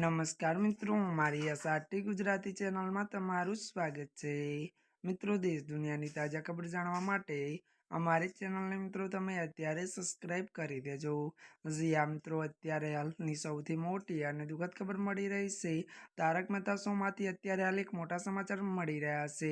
નમસ્કાર મિત્રો, મારી આ સાટી ગુજરાતી ચેનલમાં તમારું સ્વાગત છે. મિત્રો, દેશ દુનિયાની તાજા ખબર જાણવા માટે અમારી ચેનલને મિત્રો તમે અત્યારે સબસ્ક્રાઈબ કરી દેજો. જી આ મિત્રો, અત્યારે હાલની સૌથી મોટી અને દુઃખદ ખબર મળી રહી છે. તારક મહેતા શોમાંથી અત્યારે હાલ એક મોટા સમાચાર મળી રહ્યા છે.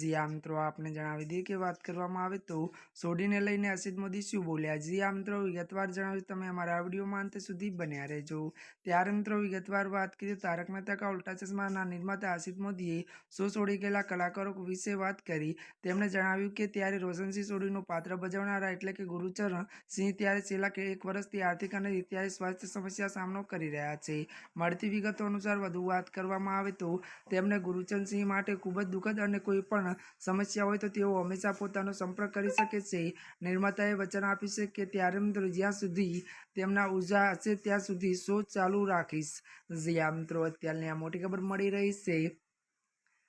જી આ મિત્રો, આપને જણાવી દઈએ કે વાત કરવામાં આવે તો સોડીને લઈને અસિત મોદી શું બોલ્યા? જી આ મિત્રો, વિગતવાર જણાવ્યું તમે અમારા વિડીયોમાં અંત સુધી બન્યા રહેજો. ત્યારે મિત્રો, વિગતવાર વાત કરીએ તારક મહેતા કા ઉલ્ટા ચશ્માના નિર્માતા આસિફ મોદીએ શો છોડી ગયેલા કલાકારો વિશે વાત કરી? તેમણે જણાવ્યું કે ત્યારે રોશનસિંહ સોઢીનું પાત્ર ભજવનારા એટલે કે ગુરુચરણ સિંહ ત્યારે છેલ્લા કે એક વર્ષથી આર્થિક અને ત્યારે સ્વાસ્થ્ય સમસ્યા સામનો કરી રહ્યા છે. મળતી વિગતો અનુસાર વધુ વાત કરવામાં આવે તો તેમને ગુરુચરણ સિંહ માટે ખૂબ જ દુઃખદ અને કોઈ પણ સમસ્યા હોય તો તેઓ હંમેશા પોતાનો સંપર્ક કરી શકે છે. નિર્માતાએ વચન આપ્યું છે કે ત્યારે મિત્રો જ્યાં સુધી તેમના ઊર્જા હશે ત્યાં સુધી શો ચાલુ રાખીશ. જ્યાં મિત્રો, અત્યારની આ મોટી ખબર મળી રહી છે.